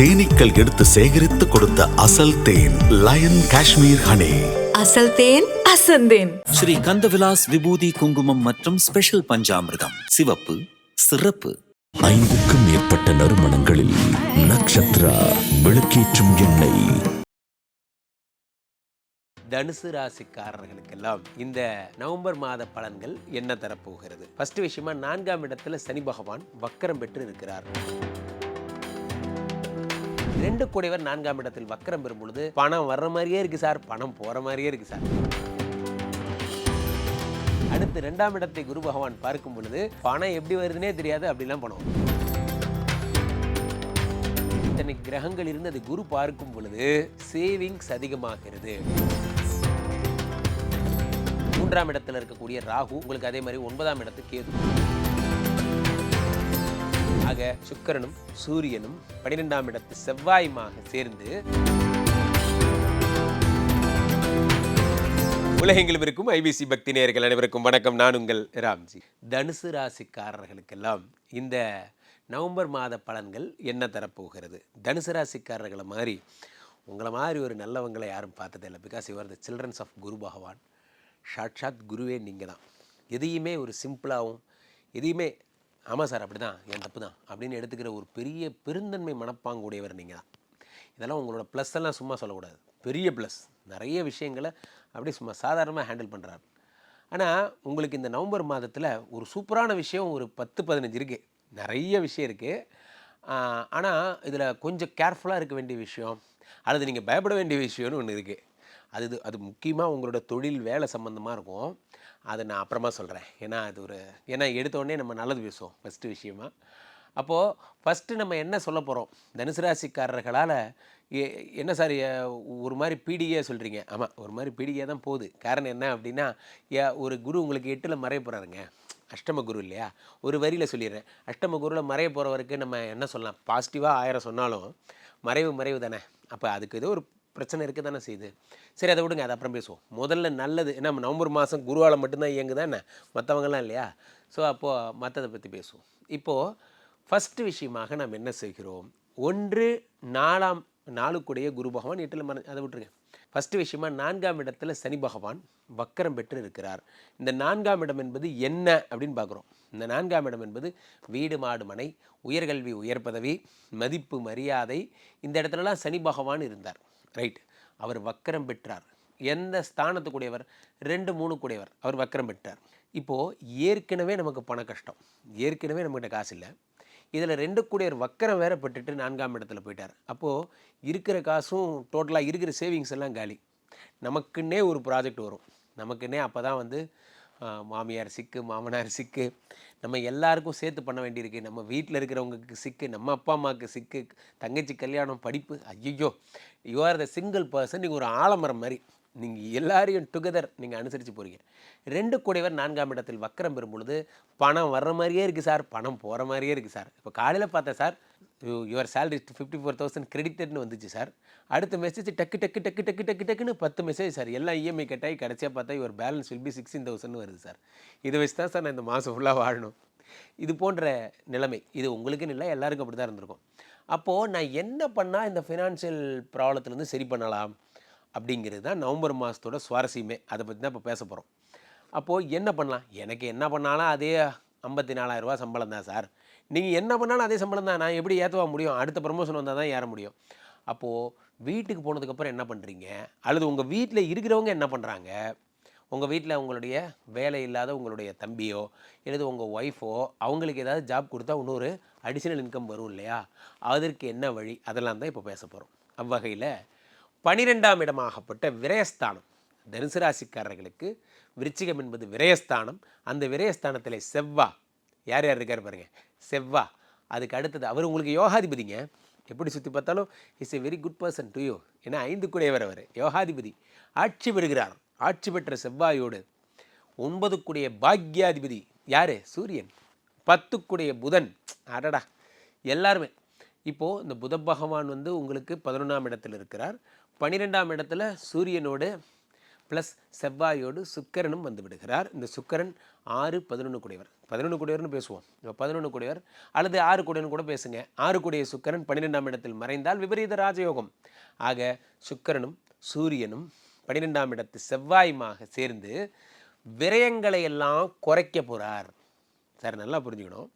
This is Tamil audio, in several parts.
தேனீக்கள் எடுத்து சேகரித்து கொடுத்த அசல் தேன் லயன் காஷ்மீர் ஹனி. அசல் தேன் அசந்தேன் ஸ்ரீ கந்தவிலாஸ் விபூதி குங்குமம் மற்றும் ஸ்பெஷல் பஞ்சாமிர்தம். சிவப்பு சிறப்பு. ஐந்துக்கும் மேற்பட்ட நறுமணங்களில் நக்ஷத்ரா விளக்கேற்றும் எண்ணெய். தனுசு ராசிக்காரர்களுக்கெல்லாம் இந்த நவம்பர் மாத பலன்கள் என்ன தரப்போகிறது? ஃபர்ஸ்ட் விஷயமா நான்காம் இடத்துல சனி பகவான் வக்கரம் பெற்று இருக்கிறார். ரெண்டு குடைவர் நான்காம் இடத்தில் வக்கரம் பெறும் பொழுது பணம் வர்ற மாதிரியே இருக்கு சார். பணம் போற மாதிரியே இருக்கு சார். அடுத்து ரெண்டாம் இடத்தை குரு பகவான் பார்க்கும் பொழுது பணம் எப்படி வருதுன்னே தெரியாது அப்படிலாம் பணம் இத்தனை கிரகங்கள் இருந்து அது குரு பார்க்கும் பொழுது சேவிங்ஸ் அதிகமாகிறது. மூன்றாம் இடத்துல இருக்கக்கூடிய ராகு உங்களுக்கு அதே மாதிரி ஒன்பதாம் இடத்துக்கு கேது. ஆக சுக்கரனும் சூரியனும் பனிரெண்டாம் இடத்து செவ்வாயுமாக சேர்ந்து உலகெங்கிலும் இருக்கும் ஐபிசி பக்தி நேயர்கள் அனைவருக்கும் வணக்கம். நான் உங்கள் ராம்ஜி. தனுசு ராசிக்காரர்களுக்கெல்லாம் இந்த நவம்பர் மாத பலன்கள் என்ன தரப்போகிறது? தனுசு ராசிக்காரர்களை மாதிரி உங்களை மாதிரி ஒரு நல்லவங்களை யாரும் பார்த்ததில்லை பிகாஸ் இவர் த சில்ட்ரன்ஸ் ஆஃப் குரு பகவான். சாட்சாத் குருவே நீங்கள் தான் எதையுமே ஒரு சிம்பிளாகவும் எதையுமே ஆமாம் சார் அப்படி தான் என் தப்பு தான் அப்படின்னு எடுத்துக்கிற ஒரு பெரிய பெருந்தன்மை மனப்பாங்குடையவர் நீங்கள் தான். இதெல்லாம் உங்களோட ப்ளஸ் எல்லாம் சும்மா சொல்லக்கூடாது. பெரிய ப்ளஸ் நிறைய விஷயங்களை அப்படியே சும்மா சாதாரணமாக ஹேண்டில் பண்ணுறாரு ஆனால் உங்களுக்கு இந்த நவம்பர் மாதத்தில் ஒரு சூப்பரான விஷயம் ஒரு பத்து பதினஞ்சு இருக்குது நிறைய விஷயம் இருக்குது ஆனால் இதில் கொஞ்சம் கேர்ஃபுல்லாக இருக்க வேண்டிய விஷயம் அல்லது நீங்கள் பயப்பட வேண்டிய விஷயம்னு ஒன்று இருக்குது அது அது முக்கியமாக உங்களோட தொழில் வேலை சம்மந்தமாக இருக்கும். அதை நான் அப்புறமா சொல்கிறேன் ஏன்னா அது ஒரு ஏன்னா எடுத்தோடனே நம்ம நல்லது பேசுவோம் ஃபஸ்ட்டு விஷயமா. அப்போது ஃபஸ்ட்டு நம்ம என்ன சொல்ல போகிறோம் தனுசு ராசிக்காரர்களால் என்ன சார் ஒரு மாதிரி பீடிகையாக சொல்கிறீங்க ஆமாம் ஒரு மாதிரி பீடிகையாக தான் போகுது. காரணம் என்ன அப்படின்னா ஒரு குரு உங்களுக்கு எட்டில் மறைய போகிறாருங்க அஷ்டம குரு இல்லையா? ஒரு வரியில் சொல்லிடுறேன். அஷ்டம குருவில் மறைய போகிறவருக்கு நம்ம என்ன சொல்லலாம்? பாசிட்டிவாக ஆயிரம் சொன்னாலும் மறைவு மறைவு தானே. அப்போ அதுக்கு ஏதோ ஒரு பிரச்சனை இருக்க தானே செய்யுது. சரி அதை விடுங்க அதை அப்புறம் பேசுவோம். முதல்ல நல்லது ஏன்னா நவம்பர் மாதம் குருவால் மட்டும்தான் இயங்குதா என்ன? மற்றவங்கலாம் இல்லையா? ஸோ அப்போது மற்றதை பற்றி பேசுவோம். இப்போது ஃபஸ்ட்டு விஷயமாக நாம் என்ன செய்கிறோம்? ஒன்று நாலாம் நாளுக்குடைய குரு பகவான் எட்டில் மறை அதை விட்டுருங்க. ஃபஸ்ட்டு விஷயமா நான்காம் இடத்துல சனி பகவான் வக்கரம் பெற்று இருக்கிறார். இந்த நான்காம் இடம் என்பது என்ன அப்படின்னு பார்க்குறோம். இந்த நான்காம் இடம் என்பது வீடு மாடு மனை உயர்கல்வி உயர் பதவி மதிப்பு மரியாதை இந்த இடத்துலலாம் சனி பகவான் இருந்தார். ரைட் அவர் வக்கரம் பெற்றார். எந்த ஸ்தானத்துக்குடையவர்? ரெண்டு மூணு கூடையவர் அவர் வக்கரம் பெற்றார். இப்போது ஏற்கனவே நமக்கு பண கஷ்டம். ஏற்கனவே நம்மகிட்ட காசு இல்லை. இதில் ரெண்டு கூடியவர் வக்கரம் வேற பெற்றுட்டு நான்காம் இடத்துல போயிட்டார். அப்போது இருக்கிற காசும் டோட்டலாக இருக்கிற சேவிங்ஸ் எல்லாம் காலி. நமக்குன்னே ஒரு ப்ராஜெக்ட் வரும். நமக்குன்னே அப்போ தான் வந்து மாமியார் சிக்கு மாமனார் சிக்கு. நம்ம எல்லாருக்கும் சேர்த்து பண்ண வேண்டியிருக்கு. நம்ம வீட்டில் இருக்கிறவங்களுக்கு சிக்கு நம்ம அப்பா அம்மாவுக்கு சிக்கு தங்கச்சி கல்யாணம் படிப்பு. ஐயோ you are the single person நீங்கள் ஒரு ஆலமரம் மாதிரி. நீங்கள் எல்லாரையும் டுகெதர் நீங்கள் அனுசரித்து போகிறீங்க ரெண்டு கூடையவர் நான்காம் இடத்தில் வக்கரம் பெறும் பொழுது பணம் வர்ற மாதிரியே இருக்குது சார். பணம் போகிற மாதிரியே இருக்குது சார். இப்போ காலையில் பார்த்தேன் sir your salary fifty four thousand கிரெடிட்டட்னு வந்துச்சு சார் அடுத்த மெசேஜ் டக்கு டக்கு டக்கு டக்கு டக்கு டக்குன்னு பத்து மெசேஜ் சார் எல்லாம் இஎம்ஐ கட்டாயி கடைசியாக பார்த்தா your balance will be sixteen thousand வருது சார் இதை வச்சு தான் சார் நான் இந்த மாதம் ஃபுல்லாக வாழணும். இது போன்ற நிலைமை. இது உங்களுக்குன்னு இல்லை எல்லாருக்கும் அப்படி தான் இருந்திருக்கும். அப்போது நான் என்ன பண்ணால் இந்த ஃபினான்ஷியல் ப்ராப்ளத்துலேருந்து சரி பண்ணலாம் அப்படிங்கிறது தான் நவம்பர் மாதத்தோட சுவாரஸ்யமே. அதை பற்றி தான் இப்போ பேச போகிறோம் அப்போது என்ன பண்ணலாம்? எனக்கு என்ன பண்ணாலும் அதே ஐம்பத்தி நாலாயிரரூவா சம்பளம் தான் சார். நீங்கள் என்ன பண்ணாலும் அதே சம்பளம் தான். நான் எப்படி ஏற்றவா முடியும்? அடுத்த ப்ரமோஷன் வந்தால் தான் ஏற முடியும். அப்போது வீட்டுக்கு போனதுக்கப்புறம் என்ன பண்ணுறீங்க அல்லது உங்கள் வீட்டில் இருக்கிறவங்க என்ன பண்ணுறாங்க உங்கள் வீட்டில் உங்களுடைய வேலை இல்லாத உங்களுடைய தம்பியோ அல்லது உங்கள் ஒய்ஃபோ அவங்களுக்கு ஏதாவது ஜாப் கொடுத்தா இன்னொரு அடிஷ்னல் இன்கம் வரும் இல்லையா? அதற்கு என்ன வழி? அதெல்லாம் தான் இப்போ பேச போகிறோம் அவ்வகையில் பனிரெண்டாம் இடமாகப்பட்ட விரயஸ்தானம் தனுசு ராசிக்காரர்களுக்கு விருச்சிகம் என்பது விரயஸ்தானம். அந்த விரயஸ்தானத்தில் செவ்வா. யார் யார் இருக்கார் பாருங்கள் செவ்வா. அதுக்கு அடுத்தது அவர் உங்களுக்கு யோகாதிபதிங்க. எப்படி சுற்றி பார்த்தாலும் is a very good person to you ஏன்னா ஐந்து கூடையவர் அவர். யோகாதிபதி. ஆட்சி பெறுகிறார். ஆட்சி பெற்ற செவ்வாயோடு ஒன்பதுக்குடைய பாக்யாதிபதி. யார்? சூரியன். பத்துக்குடைய புதன். அடடா. எல்லாருமே. இப்போது இந்த புத பகவான் வந்து உங்களுக்கு பதினொன்றாம் இடத்தில் இருக்கிறார். பன்னிரெண்டாம் இடத்துல சூரியனோடு ப்ளஸ் செவ்வாயோடு சுக்கரனும் வந்து விடுகிறார். இந்த சுக்கரன் ஆறு பதினொன்று கூடியவர். பதினொன்று கூடியவர்னு பேசுவோம். இப்போ பதினொன்று கூடியவர். அல்லது ஆறு கூடியவன் கூட பேசுங்க. ஆறு கூடிய சுக்கரன் பன்னிரெண்டாம் இடத்தில் மறைந்தால் விபரீத ராஜயோகம். ஆக சுக்கரனும் சூரியனும் பன்னிரெண்டாம் இடத்து செவ்வாயுமாக சேர்ந்து விரயங்களை எல்லாம் குறைக்க போகிறார் சார் நல்லா புரிஞ்சுக்கணும்.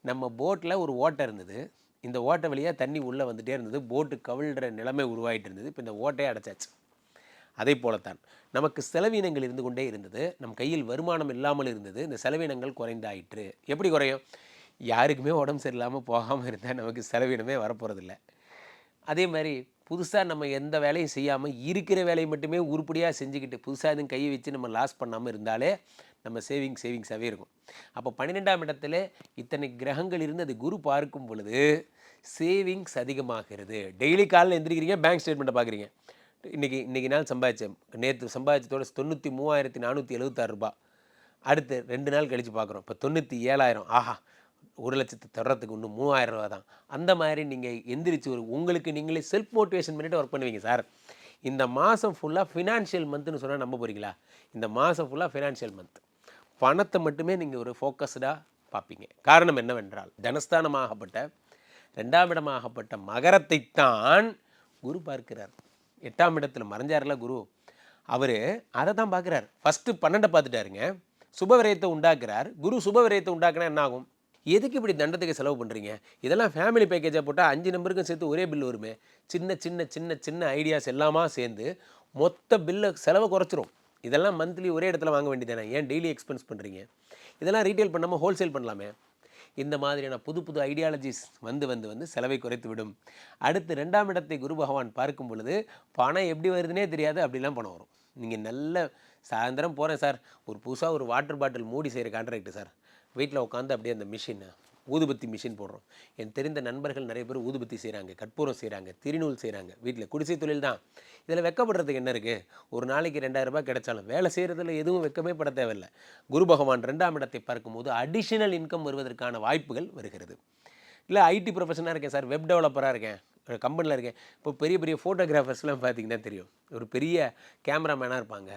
நம்ம போட்டில் ஒரு ஓட்டை இருந்தது. இந்த ஓட்டை வழியாக தண்ணி உள்ளே வந்துகிட்டே இருந்தது. போட்டு கவிழ்கிற நிலைமை உருவாயிட்டு இருந்தது. இப்போ இந்த ஓட்டையை அடைச்சாச்சு. அதே போலத்தான். நமக்கு செலவினங்கள் இருந்து கொண்டே இருந்தது. நம் கையில் வருமானம் இல்லாமல் இருந்தது. இந்த செலவினங்கள் குறைந்தாயிற்று. எப்படி குறையும்? யாருக்குமே உடம்பு சரியில்லாமல் போகாமல் இருந்தால் நமக்கு செலவினமே வரப்போகிறதில்ல அதே மாதிரி புதுசாக நம்ம எந்த வேலையும் செய்யாமல் இருக்கிற வேலையை மட்டுமே உருப்படியாக செஞ்சுக்கிட்டு புதுசாக எதுவும் கையை வச்சு நம்ம லாஸ் பண்ணாமல் இருந்தாலே நம்ம சேவிங் சேவிங்ஸாகவே இருக்கும். அப்போ பன்னிரெண்டாம் இடத்துல இத்தனை கிரகங்கள் இருந்து அது குரு பார்க்கும் பொழுது சேவிங்ஸ் அதிகமாகிறது. டெய்லி காலையில் எந்திரிக்கிறீங்க பேங்க் ஸ்டேட்மெண்ட்டை பார்க்குறீங்க. இன்றைக்கி இன்றைக்கி நாள் சம்பாதிச்சேன் நேற்று சம்பாதிச்சதோட தொண்ணூற்றி மூவாயிரத்தி நானூற்றி எழுபத்தாறு ரூபாய். அடுத்து ரெண்டு நாள் கழித்து பார்க்குறோம் இப்போ தொண்ணூற்றி ஏழாயிரம். ஆஹா ஒரு லட்சத்து தர்றதுக்கு இன்னும் மூவாயிரம் ரூபா தான். அந்த மாதிரி நீங்கள் எந்திரிச்சு ஒரு உங்களுக்கு நீங்களே செல்ஃப் மோட்டிவேஷன் பண்ணிவிட்டு ஒர்க் பண்ணுவீங்க சார் இந்த மாதம் ஃபுல்லாக ஃபினான்ஷியல் மந்த்னு சொன்னால் நம்ப போகிறீங்களா இந்த மாதம் ஃபுல்லாக ஃபினான்ஷியல் மந்த் பணத்தை மட்டுமே நீங்கள் ஒரு ஃபோக்கஸ்டாக பார்ப்பீங்க காரணம் என்னவென்றால் தனஸ்தானமாகப்பட்ட ரெண்டாம் இடமாகப்பட்ட மகரத்தைத்தான் குரு பார்க்கிறார். எட்டாம் இடத்துல மறைஞ்சார்ல குரு. அவர் அதை தான் பார்க்குறார் ஃபஸ்ட்டு பன்னெண்டை பார்த்துட்டாருங்க. சுபவிரயத்தை உண்டாக்குறார். குரு சுபவிரயத்தை உண்டாக்குனா என்ன ஆகும்? எதுக்கு இப்படி தண்டத்துக்கு செலவு பண்ணுறீங்க இதெல்லாம் ஃபேமிலி பேக்கேஜாக போட்டால் அஞ்சு நம்பருக்கும் சேர்த்து ஒரே பில் வருமே. சின்ன சின்ன சின்ன சின்ன ஐடியாஸ் எல்லாமா சேர்ந்து மொத்த பில்லை செலவை குறைச்சிரும். இதெல்லாம் மந்த்லி ஒரே இடத்துல வாங்க வேண்டியதானே ஏன் டெய்லி எக்ஸ்பென்ஸ் பண்ணுறீங்க இதெல்லாம் ரீட்டைல் பண்ணாமல் ஹோல்சேல் பண்ணலாமே. இந்த மாதிரியான புது புது ஐடியாலஜிஸ் வந்து வந்து வந்து செலவை குறைத்து விடும். அடுத்து ரெண்டாம் இடத்தை குரு பகவான் பார்க்கும் பொழுது பணம் எப்படி வருதுன்னே தெரியாது அப்படிலாம் பணம் வரும். நீங்கள் நல்ல சாயந்தரம் போகிறேன் சார். ஒரு புதுசாக ஒரு வாட்டர் பாட்டில் மூடி செய்கிற கான்ட்ராக்ட் சார். வீட்டில் உட்காந்து அப்படியே அந்த மிஷின் ஊதுபத்தி மிஷின் போடுறோம். என் தெரிந்த நண்பர்கள் நிறைய பேர் ஊதுபத்தி செய்கிறாங்க கற்பூரம் செய்கிறாங்க திருநூல் செய்கிறாங்க வீட்டில் குடிசை தொழில் தான். இதில் வெக்கப்படுறதுக்கு என்ன இருக்குது ஒரு நாளைக்கு ரெண்டாயிரரூபா கிடைச்சாலும் வேலை செய்கிறதுல எதுவும் வெக்கமே பட தேவையில்லை. குரு பகவான் ரெண்டாம் இடத்தை பார்க்கும்போது அடிஷனல் இன்கம் வருவதற்கான வாய்ப்புகள் வருகிறது. இல்லை ஐடி ப்ரொஃபஷனாக இருக்கேன் சார் வெப் டெவலப்பராக இருக்கேன் கம்பெனியில் இருக்கேன். இப்போ பெரிய பெரிய ஃபோட்டோகிராஃபர்ஸ்லாம் பார்த்தீங்கன்னா தெரியும். ஒரு பெரிய கேமராமேனாக இருப்பாங்க.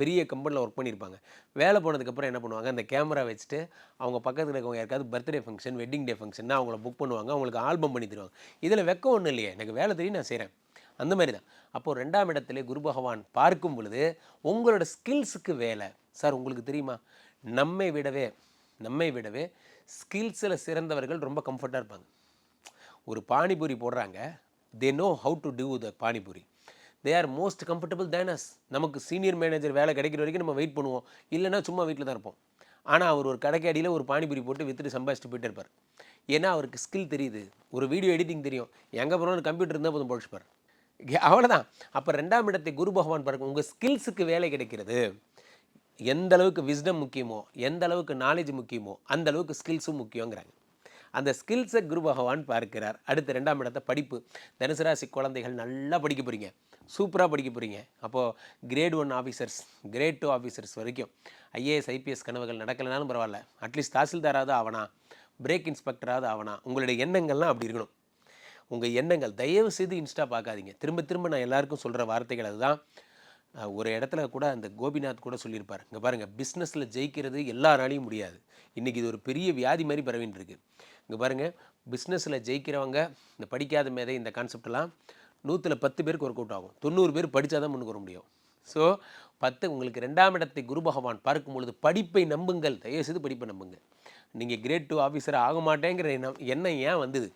பெரிய கம்பெனியில் ஒர்க் பண்ணியிருப்பாங்க வேலை போனதுக்கப்புறம் என்ன பண்ணுவாங்க? அந்த கேமரா வச்சுட்டு அவங்க பக்கத்தில் இருக்கவங்க யாருக்காவது பர்த்டே ஃபங்க்ஷன் வெட்டிங் டே ஃபங்க்ஷன்னா அவங்கள புக் பண்ணுவாங்க. அவங்களுக்கு ஆல்பம் பண்ணி தருவாங்க. இதில் வெக்கம் ஒன்றும் இல்லையே. எனக்கு வேலை தெரியும் நான் செய்கிறேன் அந்த மாதிரி தான். அப்போது ரெண்டாம் இடத்துல குரு பகவான் பார்க்கும் பொழுது உங்களோட ஸ்கில்ஸுக்கு வேலை. சார் உங்களுக்கு தெரியுமா? நம்மை விடவே நம்மை விடவே ஸ்கில்ஸில் சிறந்தவர்கள் ரொம்ப கம்ஃபர்ட்டாக இருப்பாங்க. ஒரு பானிபூரி போடுறாங்க. They know how to do the panipuri. They are most comfortable than us நமக்கு சீனியர் மேனேஜர் வேலை கிடைக்கிற வரைக்கும் நம்ம வெயிட் பண்ணுவோம். இல்லைன்னா சும்மா வீட்டில் தான் இருப்போம். ஆனால் அவர் ஒரு கடைக்கு அடியில் ஒரு பானிபூரி போட்டு விற்றுட்டு சம்பாதிச்சுட்டு போயிட்டே இருப்பார். ஏன்னா அவருக்கு ஸ்கில் தெரியுது. ஒரு வீடியோ எடிட்டிங் தெரியும். எங்கே போனாலும் கம்ப்யூட்டர் இருந்தால் போதும் பொழிச்சுப்பார் அவ்வளோதான் அப்போ ரெண்டாம் இடத்தை குரு பகவான் பாருங்க உங்கள் ஸ்கில்ஸுக்கு வேலை கிடைக்கிறது. எந்த அளவுக்கு விஸ்டம் முக்கியமோ எந்த அளவுக்கு நாலேஜ் முக்கியமோ அந்த அளவுக்கு ஸ்கில்ஸும் முக்கியங்கிறாங்க. அந்த ஸ்கில்ஸை குரு பகவான் பார்க்கிறார். அடுத்து ரெண்டாம் இடத்த படிப்பு. தனுசு ராசி குழந்தைகள் நல்லா படிக்க போகிறீங்க சூப்பராக படிக்க போகிறீங்க அப்போது grade one officers grade two officers வரைக்கும் ஐஏஎஸ் ஐபிஎஸ் கனவுகள் நடக்கலைனாலும் பரவாயில்ல. அட்லீஸ்ட் தாசில்தாராவது ஆவனா? பிரேக் இன்ஸ்பெக்டராவது ஆவனா? உங்களுடைய எண்ணங்கள்லாம் அப்படி இருக்கணும். உங்கள் எண்ணங்கள் தயவு செய்து இன்ஸ்டா பார்க்காதீங்க. திரும்ப திரும்ப நான் எல்லாருக்கும் சொல்கிற வார்த்தைகள் அதுதான். ஒரு இடத்துல கூட அந்த கோபிநாத் கூட சொல்லியிருப்பார். இங்கே பாருங்கள் பிஸ்னஸில் ஜெயிக்கிறது எல்லாராலையும் முடியாது. இன்றைக்கி இது ஒரு பெரிய வியாதி மாதிரி பரவின்னு இருக்குது இங்கே பாருங்கள் பிஸ்னஸில் ஜெயிக்கிறவங்க இந்த படிக்காத மேதை இந்த கான்செப்டெல்லாம் நூற்றில் பத்து பேருக்கு ஒர்க் அவுட் ஆகும். தொண்ணூறு பேர் படித்தா தான் முன்னுக்கு வர முடியும். ஸோ பத்து உங்களுக்கு ரெண்டாம் இடத்தை குரு பகவான் பார்க்கும் பொழுது படிப்பை நம்புங்கள். தயவுசெய்து படிப்பை நம்புங்கள் நீங்கள் கிரேட் டூ ஆஃபீஸர் ஆக மாட்டேங்கிற எண்ணம் எண்ணம் ஏன் வந்தது?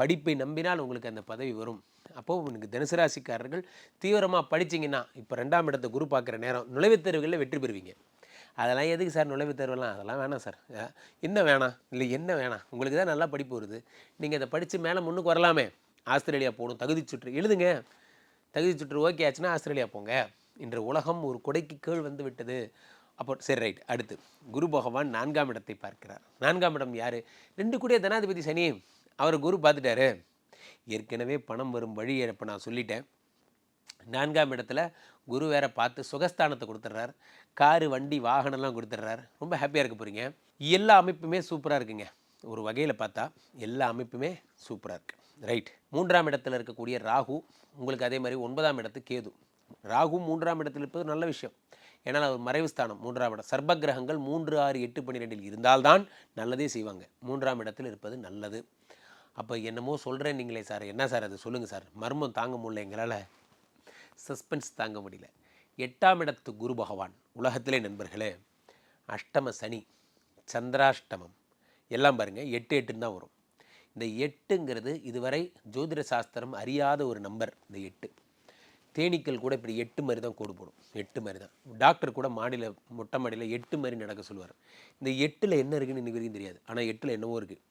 படிப்பை நம்பினால் உங்களுக்கு அந்த பதவி வரும். அப்போது உங்களுக்கு தனுசு ராசிக்காரர்கள் தீவிரமாக படிச்சீங்கன்னா இப்போ ரெண்டாம் இடத்தை குரு பார்க்குற நேரம் நுழைவுத் தேர்வுகளில் வெற்றி பெறுவீங்க. அதெல்லாம் எதுக்கு சார் நுழைவுத் தேர்வெல்லாம் அதெல்லாம் வேணாம் சார். என்ன வேணாம்? இல்லை என்ன வேணாம்? உங்களுக்கு தான் நல்லா படிப்பு வருது. நீங்கள் அதை படித்து மேலே முன்னுக்கு வரலாமே. ஆஸ்திரேலியா போகணும் தகுதி சுற்று. எழுதுங்க. தகுதி சுற்று ஓகே ஆச்சுன்னா ஆஸ்திரேலியா போங்க. இன்று உலகம் ஒரு கொடைக்கு கீழ் வந்து விட்டது. அப்போ சரி ரைட் அடுத்து. குரு பகவான் நான்காம் இடத்தை பார்க்கிறார். நான்காம் இடம் யார்? ரெண்டு கூடிய தனாதிபதி சனி. அவர் குரு பார்த்துட்டாரு. ஏற்கனவே பணம் வரும் வழியை இப்போ நான் சொல்லிட்டேன். நான்காம் இடத்துல குரு வேற பார்த்து சுகஸ்தானத்தை கொடுத்துட்றார் காரு வண்டி வாகனம்லாம் கொடுத்துட்றார் ரொம்ப ஹாப்பியாக இருக்க போகிறீங்க எல்லா அமைப்புமே சூப்பராக இருக்குங்க. ஒரு வகையில் பார்த்தா எல்லா அமைப்புமே சூப்பராக இருக்குது ரைட் மூன்றாம் இடத்துல இருக்கக்கூடிய ராகு உங்களுக்கு அதே மாதிரி ஒன்பதாம் இடத்து கேது. ராகு மூன்றாம் இடத்தில் இருப்பது நல்ல விஷயம். ஏன்னால் அவர் மறைவு ஸ்தானம் மூன்றாம் இடம். சர்ப கிரகங்கள் மூன்று ஆறு எட்டு பன்னிரெண்டில் இருந்தால்தான் நல்லதே செய்வாங்க. மூன்றாம் இடத்தில் இருப்பது நல்லது. அப்போ என்னமோ சொல்கிறேன் நீங்களே சார். என்ன சார் அது? சொல்லுங்கள் சார். மர்மம் தாங்க முடியல எங்களால். சஸ்பென்ஸ் தாங்க முடியல. எட்டாம் இடத்து குரு பகவான் உலகத்திலே நண்பர்களே. அஷ்டம சனி சந்திராஷ்டமம். எல்லாம் பாருங்கள் எட்டு எட்டுன்னு தான் வரும். இந்த எட்டுங்கிறது இதுவரை ஜோதிட சாஸ்திரம் அறியாத ஒரு நம்பர் இந்த எட்டு. தேனீக்கள் கூட இப்படி எட்டு மாதிரி தான் கோடு போடும். எட்டு மாதிரி தான். டாக்டர் கூட மாடியில் மொட்டை மாடியில் எட்டு மாதிரி நடக்க சொல்லுவார். இந்த எட்டில் என்ன இருக்குன்னு இன்னைக்கு வரைக்கும் தெரியாது. ஆனால் எட்டில் என்னவோ இருக்குது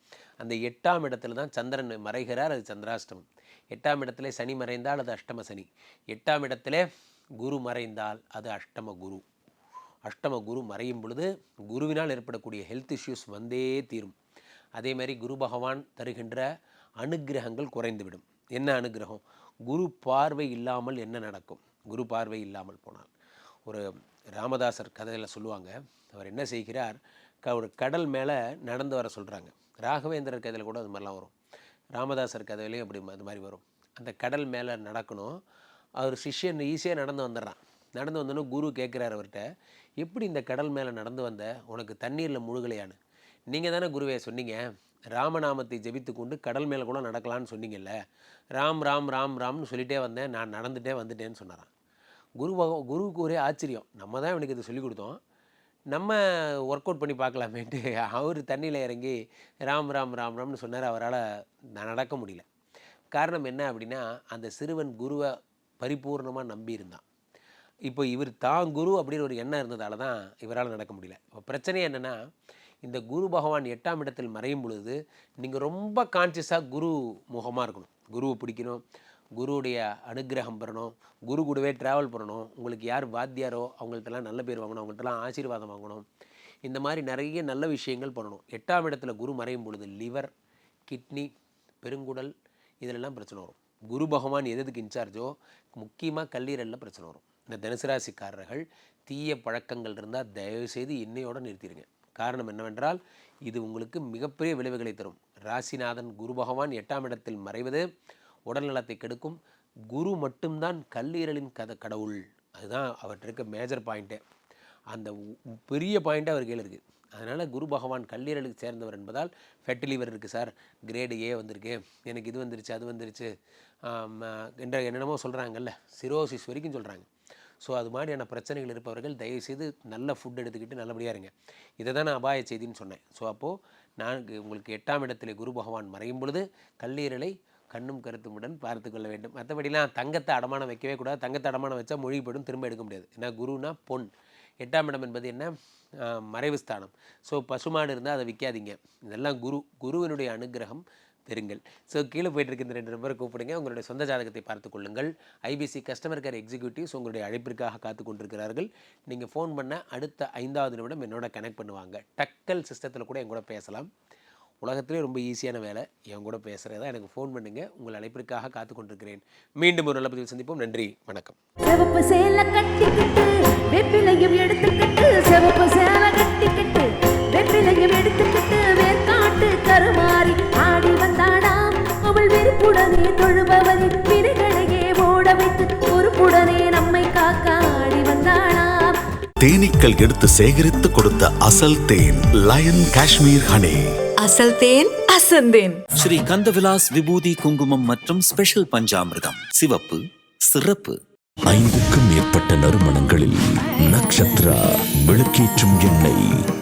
அந்த எட்டாம் இடத்துல தான் சந்திரன் மறைகிறார் அது சந்திராஷ்டமம். எட்டாம் இடத்துல சனி மறைந்தால் அது அஷ்டம சனி. எட்டாம் இடத்துல குரு மறைந்தால் அது அஷ்டம குரு. அஷ்டம குரு மறையும் பொழுது குருவினால் ஏற்படக்கூடிய ஹெல்த் இஷ்யூஸ் வந்தே தீரும். அதே மாதிரி குரு பகவான் தருகின்ற அனுக்கிரகங்கள் குறைந்துவிடும். என்ன அனுக்கிரகம் குரு பார்வை இல்லாமல் என்ன நடக்கும்? குரு பார்வை இல்லாமல் போனால். ஒரு ராமதாசர் கதையில் சொல்லுவாங்க அவர் என்ன செய்கிறார்? க ஒரு கடல் மேலே நடந்து வர சொல்கிறாங்க ராகவேந்திரர் கதையில் கூட அது மாதிரிலாம் வரும். ராமதாசர் கதையிலையும் அப்படி அது மாதிரி வரும். அந்த கடல் மேலே நடக்கணும். அவர் சிஷ்யன் ஈஸியாக நடந்து வந்துடுறான். நடந்து வந்தோன்னே குரு கேட்குறாரு அவர்கிட்ட எப்படி இந்த கடல் மேலே நடந்து வந்த? உனக்கு தண்ணீரில் முழுகலையான்னு. நீங்கள் தானே குருவே சொன்னீங்க. ராமநாமத்தை ஜெபித்து கொண்டு கடல் மேலே கூட நடக்கலான்னு சொன்னீங்கல்ல. ராம் ராம் ராம் ராம்னு சொல்லிட்டே வந்தேன். நான் நடந்துகிட்டே வந்துட்டேன்னு சொன்னாரான் குரு குருவுக்கு ஒரே ஆச்சரியம். நம்ம தான் இவனுக்கு இதை சொல்லிக் கொடுத்தோம். நம்ம ஒர்க் அவுட் பண்ணி பார்க்கலாமேன்ட்டு அவர் தண்ணியில் இறங்கி ராம் ராம் ராம் ராம்னு சொன்னார். அவரால் நடக்க முடியல. காரணம் என்ன அப்படின்னா அந்த சிறுவன் குருவை பரிபூர்ணமாக நம்பி இருந்தான். இப்போ இவர் தான் குரு அப்படின்னு ஒரு எண்ணம் இருந்ததால தான் இவரால் நடக்க முடியல. இப்போ பிரச்சனை என்னென்னா இந்த குரு பகவான் எட்டாம் இடத்தில் மறையும் பொழுது நீங்கள் ரொம்ப கான்சியஸாக குரு முகமாக இருக்கணும். குருவை பிடிக்கணும் குருவுடைய அனுக்கிரகம் பெறணும் குரு கூடவே ட்ராவல் பண்ணணும். உங்களுக்கு யார் வாத்தியாரோ அவங்கள்ட்டலாம் நல்ல பேர் வாங்கணும் அவங்கள்ட்டலாம் ஆசீர்வாதம் வாங்கணும். இந்த மாதிரி நிறைய நல்ல விஷயங்கள் பண்ணணும். எட்டாம் இடத்துல குரு மறையும் பொழுது லிவர் கிட்னி பெருங்குடல் இதிலெல்லாம் பிரச்சனை வரும். குரு பகவான் எது எதுக்கு இன்சார்ஜோ முக்கியமாக கல்லீரலில் பிரச்சனை வரும். இந்த தனுசு ராசிக்காரர்கள் தீய பழக்கங்கள் இருந்தால் தயவுசெய்து இன்னையோடு நிறுத்திடுங்க காரணம் என்னவென்றால் இது உங்களுக்கு மிகப்பெரிய விளைவுகளை தரும். ராசிநாதன் குரு பகவான் எட்டாம் இடத்தில் மறைவது உடல் நலத்தை கெடுக்கும். குரு மட்டும்தான் கல்லீரலின் கத கடவுள். அதுதான் அவர்கிட்ட மேஜர் பாயிண்ட்டே அந்த உ- பெரிய பாயிண்ட்டு அவர் கையில் இருக்குது அதனால் குரு பகவான் கல்லீரலுக்கு சேர்ந்தவர் என்பதால் ஃபெட்டி லிவர் இருக்குது சார். கிரேடு ஏ வந்திருக்கு. எனக்கு இது வந்துருச்சு அது வந்துருச்சு. ஆம், என்ற என்னென்னமோ சொல்கிறாங்கல்ல சிரோசிஸ் வரைக்கும் சொல்கிறாங்க ஸோ அது மாதிரியான பிரச்சனைகள் இருப்பவர்கள் தயவுசெய்து நல்ல ஃபுட் எடுத்துக்கிட்டு நல்லபடியாக இருங்க. இதை தான் நான் அபாய செய்தின்னு சொன்னேன். ஸோ அப்போது நான் உங்களுக்கு எட்டாம் இடத்திலே குரு பகவான் மறையும் பொழுது கல்லீரலை கண்ணும் கருத்துமுடன் பார்த்து கொள்ள வேண்டும். மற்றபடிலாம் தங்கத்தை அடமானம் வைக்கவே கூடாது. தங்கத்தை அடமானம் வச்சா மொழிபடும் திரும்ப எடுக்க முடியாது. ஏன்னா குருனா பொன். எட்டாம் இடம் என்பது என்ன? மறைவு ஸ்தானம். ஸோ பசுமாடு இருந்தால் அதை விற்காதீங்க இதெல்லாம் குரு குருவினுடைய அனுகிரகம் பெறுங்கள். ஸோ கீழே போயிட்டு இருக்க இந்த ரெண்டு நம்பரை கூப்பிடுங்க. உங்களுடைய சொந்த ஜாதகத்தை பார்த்து கொள்ளுங்கள். ஐபிசி கஸ்டமர் கேர் எக்ஸிக்யூட்டிவ்ஸ் உங்களுடைய அழைப்பிற்காக காத்து கொண்டிருக்கிறார்கள். நீங்கள் ஃபோன் பண்ண அடுத்த ஐந்தாவது நிமிடம் என்னோட கனெக்ட் பண்ணுவாங்க. டக்கல் சிஸ்டத்தில் கூட என் கூட பேசலாம். உலகத்திலே ரொம்ப ஈஸியான வேலை. என் கூட பேசுகிறதா எனக்கு ஃபோன் பண்ணுங்கள் உங்கள் அழைப்பிற்காக காத்து கொண்டிருக்கிறேன். மீண்டும் ஒரு நல்ல பதிவில் சந்திப்போம். நன்றி. வணக்கம். சிவப்பு சேலை கட்டிக்கிட்டு வெப்பிலையும் எடுத்துக்கிட்டு சிவப்பு சேலை கட்டிக்கிட்டு வெப்பிலையும் எடுத்துக்கிட்டு வேர்க்காட்டு கருமாறி விருப்புடனே தொழுபவரின் வினைகளையே ஓட வைத்து பொறுப்புடனே நம்மை காக்க ஆடி தேனீக்கள் எடுத்து சேகரித்து கொடுத்த அசல் தேன் லயன் காஷ்மீர் ஹனி. அசல் தேன் அசந்தேன் ஸ்ரீ கந்தவிலாஸ் விபூதி குங்குமம் மற்றும் ஸ்பெஷல் பஞ்சாமிர்தம். சிவப்பு சிறப்பு. ஐந்துக்கும் மேற்பட்ட நறுமணங்களில் நக்ஷத்ரா விளக்கேற்றும் எண்ணெய்.